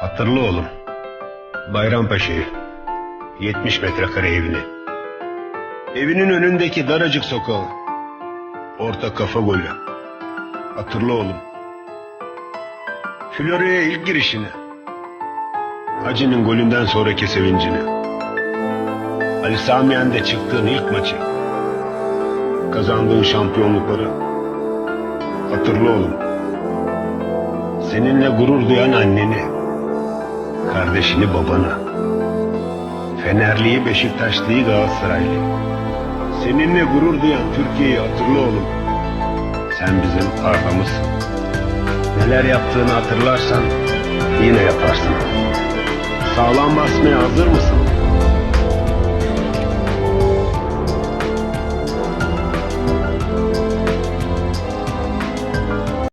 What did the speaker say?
Hatırlı oğlum. Bayrampaşa'yı. 70 metrekare evini. Evinin önündeki daracık sokağı. Orta kafa golü. Hatırlı oğlum. Florya'ya ilk girişini. Hacı'nın golünden sonraki sevincini. Ali Sami çıktığın ilk maçı. Kazandığın şampiyonlukları. Hatırlı oğlum. Seninle gurur duyan anneni. Kardeşini babanı. Fenerliyi Beşiktaşlıyı Galatasaraylı. Seninle gurur duyan Türkiye'yi hatırla oğlum. Sen bizim arkamızsın. Neler yaptığını hatırlarsan yine yaparsın. Sağlam basmaya hazır mısın?